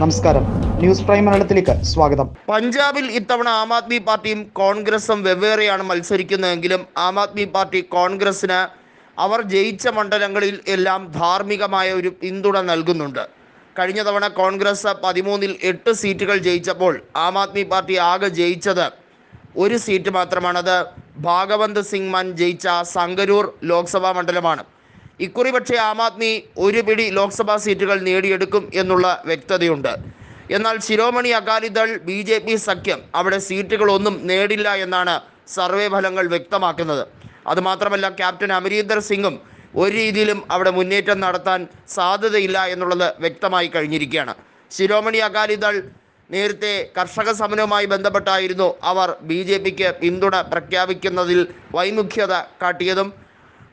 നമസ്കാരം. News prime മലയാളത്തിലേക്ക് സ്വാഗതം. പഞ്ചാബിൽ ഇത്തവണ ആം ആദ്മി പാർട്ടിയും കോൺഗ്രസും വെവ്വേറെയാണ് മത്സരിക്കുന്നതെങ്കിലും ആം ആദ്മി പാർട്ടി കോൺഗ്രസിന് അവർ ജയിച്ച മണ്ഡലങ്ങളിൽ എല്ലാം ധാർമ്മികമായ ഒരു പിന്തുണ നൽകുന്നുണ്ട്. കഴിഞ്ഞ തവണ കോൺഗ്രസ് പതിമൂന്നിൽ എട്ട് സീറ്റുകൾ ജയിച്ചപ്പോൾ ആം ആദ്മി പാർട്ടി ആകെ ജയിച്ചത് ഒരു സീറ്റ് മാത്രമാണത്. ഭാഗവന്ത് സിംഗ് മാൻ ജയിച്ച സംഗരൂർ ലോക്സഭാ മണ്ഡലമാണ്. ഇക്കുറി പക്ഷേ ആം ആദ്മി ഒരു പിടി ലോക്സഭാ സീറ്റുകൾ നേടിയെടുക്കും എന്നുള്ള വ്യക്തതയുണ്ട്. എന്നാൽ Shiromani Akali Dal B J P സഖ്യം അവിടെ സീറ്റുകളൊന്നും നേടില്ല എന്നാണ് സർവേ ഫലങ്ങൾ വ്യക്തമാക്കുന്നത്. അതുമാത്രമല്ല ക്യാപ്റ്റൻ അമരീന്ദർ സിംഗും ഒരു രീതിയിലും അവിടെ മുന്നേറ്റം നടത്താൻ സാധ്യതയില്ല എന്നുള്ളത് വ്യക്തമായി കഴിഞ്ഞിരിക്കുകയാണ്. ശിരോമണി അകാലിദൾ നേരത്തെ കർഷക സമരവുമായി ബന്ധപ്പെട്ടായിരുന്നു അവർ ബി ജെ പിക്ക് പിന്തുണ പ്രഖ്യാപിക്കുന്നതിൽ വൈമുഖ്യത കാട്ടിയതും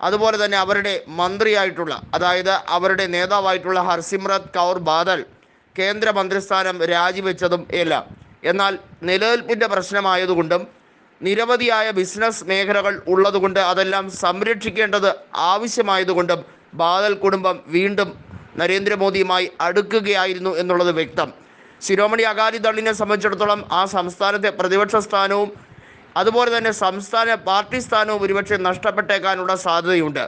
അതുപോലെ തന്നെ അവരുടെ മന്ത്രിയായിട്ടുള്ള അതായത് അവരുടെ നേതാവായിട്ടുള്ള ഹർസിമ്രത് കൗർ ബാദൽ കേന്ദ്ര മന്ത്രിസ്ഥാനം രാജിവെച്ചതും എല്ലാം. എന്നാൽ നിലനിൽപ്പിന്റെ പ്രശ്നമായതുകൊണ്ടും നിരവധിയായ ബിസിനസ് മേഖലകൾ ഉള്ളതുകൊണ്ട് അതെല്ലാം സംരക്ഷിക്കേണ്ടത് ആവശ്യമായതുകൊണ്ടും ബാദൽ കുടുംബം വീണ്ടും നരേന്ദ്രമോദിയുമായി അടുക്കുകയായിരുന്നു എന്നുള്ളത് വ്യക്തം. ശിരോമണി അകാലിദളിനെ സംബന്ധിച്ചിടത്തോളം ആ സംസ്ഥാനത്തെ പ്രതിപക്ഷ സ്ഥാനവും അതുപോലെ തന്നെ സംസ്ഥാന പാർട്ടി സ്ഥാനവും ഒരുപക്ഷെ നഷ്ടപ്പെട്ടേക്കാനുള്ള സാധ്യതയുണ്ട്.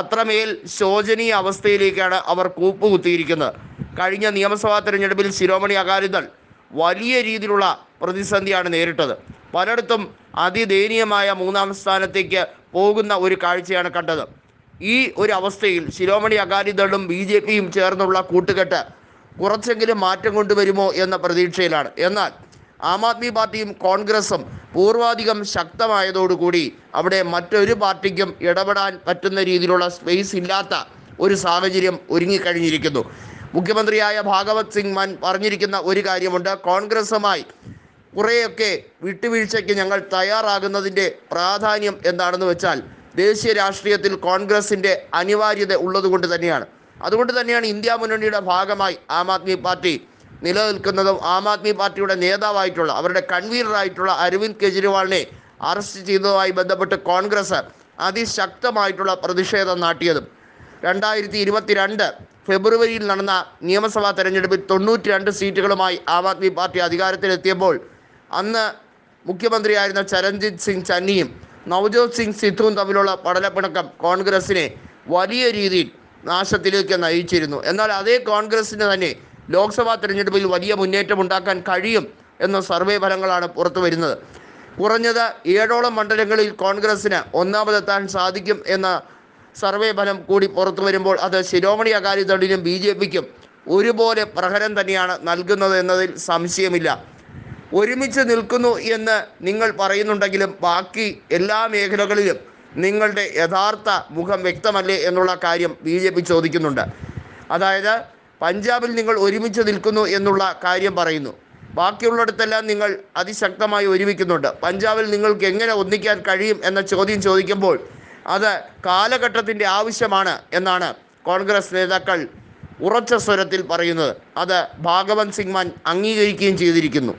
അത്രമേൽ ശോചനീയ അവസ്ഥയിലേക്കാണ് അവർ കൂപ്പുകുത്തിയിരിക്കുന്നത്. കഴിഞ്ഞ നിയമസഭാ തെരഞ്ഞെടുപ്പിൽ ശിരോമണി അകാലിദൾ വലിയ രീതിയിലുള്ള പ്രതിസന്ധിയാണ് നേരിട്ടത്. പലയിടത്തും അതിദയനീയമായ മൂന്നാം സ്ഥാനത്തേക്ക് പോകുന്ന ഒരു കാഴ്ചയാണ് കണ്ടത്. ഈ ഒരു അവസ്ഥയിൽ ശിരോമണി അകാലിദളും ബി ജെ പിയും ചേർന്നുള്ള കൂട്ടുകെട്ട് കുറച്ചെങ്കിലും മാറ്റം കൊണ്ടുവരുമോ എന്ന പ്രതീക്ഷയിലാണ്. എന്നാൽ ആം ആദ്മി പാർട്ടിയും കോൺഗ്രസും പൂർവാധികം ശക്തമായതോടുകൂടി അവിടെ മറ്റൊരു പാർട്ടിക്കും ഇടപെടാൻ പറ്റുന്ന രീതിയിലുള്ള സ്പേസ് ഇല്ലാത്ത ഒരു സാഹചര്യം ഒരുങ്ങിക്കഴിഞ്ഞിരിക്കുന്നു. മുഖ്യമന്ത്രിയായ ഭാഗവത് സിംഗ് മാൻ പറഞ്ഞിരിക്കുന്ന ഒരു കാര്യമുണ്ട്. കോൺഗ്രസുമായി കുറേയൊക്കെ വിട്ടുവീഴ്ചയ്ക്ക് ഞങ്ങൾ തയ്യാറാകുന്നതിന്റെ പ്രാധാന്യം എന്താണെന്ന് വെച്ചാൽ ദേശീയ രാഷ്ട്രീയത്തിൽ കോൺഗ്രസിന്റെ അനിവാര്യത ഉള്ളതുകൊണ്ട് തന്നെയാണ്. അതുകൊണ്ട് തന്നെയാണ് ഇന്ത്യ മുന്നണിയുടെ ഭാഗമായി ആം ആദ്മി പാർട്ടി നിലനിൽക്കുന്നതും ആം ആദ്മി പാർട്ടിയുടെ നേതാവായിട്ടുള്ള അവരുടെ കൺവീനറായിട്ടുള്ള അരവിന്ദ് കെജ്രിവാളിനെ അറസ്റ്റ് ചെയ്തതുമായി ബന്ധപ്പെട്ട് കോൺഗ്രസ് അതിശക്തമായിട്ടുള്ള പ്രതിഷേധം നാട്ടിയതും. രണ്ടായിരത്തി ഇരുപത്തിരണ്ട് ഫെബ്രുവരിയിൽ നടന്ന നിയമസഭാ തെരഞ്ഞെടുപ്പിൽ തൊണ്ണൂറ്റി രണ്ട് സീറ്റുകളുമായി ആം ആദ്മി പാർട്ടി അധികാരത്തിലെത്തിയപ്പോൾ അന്ന് മുഖ്യമന്ത്രിയായിരുന്ന ചരൺജിത് സിംഗ് ചന്നിയും നവജോത് സിംഗ് സിദ്ധുവും തമ്മിലുള്ള പടലപ്പിണക്കം കോൺഗ്രസിനെ വലിയ രീതിയിൽ നാശത്തിലേക്ക് നയിച്ചിരുന്നു. എന്നാൽ അതേ കോൺഗ്രസിന് തന്നെ ലോക്സഭാ തിരഞ്ഞെടുപ്പിൽ വലിയ മുന്നേറ്റം ഉണ്ടാക്കാൻ കഴിയും എന്ന സർവേ ഫലങ്ങളാണ് പുറത്തു വരുന്നത്. കുറഞ്ഞത് ഏഴോളം മണ്ഡലങ്ങളിൽ കോൺഗ്രസിന് ഒന്നാമതെത്താൻ സാധിക്കും എന്ന സർവേ ഫലം കൂടി പുറത്തു വരുമ്പോൾ അത് ശിരോമണി അകാലിദളിനും ബി ജെ പിക്കും ഒരുപോലെ പ്രഹരം തന്നെയാണ് നൽകുന്നത് എന്നതിൽ സംശയമില്ല. ഒരുമിച്ച് നിൽക്കുന്നു എന്ന് നിങ്ങൾ പറയുന്നുണ്ടെങ്കിലും ബാക്കി എല്ലാ മേഖലകളിലും നിങ്ങളുടെ യഥാർത്ഥ മുഖം വ്യക്തമല്ലേ എന്നുള്ള കാര്യം ബി ചോദിക്കുന്നുണ്ട്. അതായത് പഞ്ചാബിൽ നിങ്ങൾ ഒരുമിച്ച് നിൽക്കുന്നു എന്നുള്ള കാര്യം പറയുന്നു. ബാക്കിയുള്ളിടത്തെല്ലാം നിങ്ങൾ അതിശക്തമായി ഒരുമിക്കുന്നുണ്ട്. പഞ്ചാബിൽ നിങ്ങൾക്ക് എങ്ങനെ ഒന്നിക്കാൻ കഴിയും എന്ന ചോദ്യം ചോദിക്കുമ്പോൾ അത് കാലഘട്ടത്തിന്റെ ആവശ്യമാണ് എന്നാണ് കോൺഗ്രസ് നേതാക്കൾ ഉറച്ച സ്വരത്തിൽ പറയുന്നത്. അത് ഭാഗവത് സിംഗ് മാൻ അംഗീകരിക്കുകയും ചെയ്തിരിക്കുന്നു.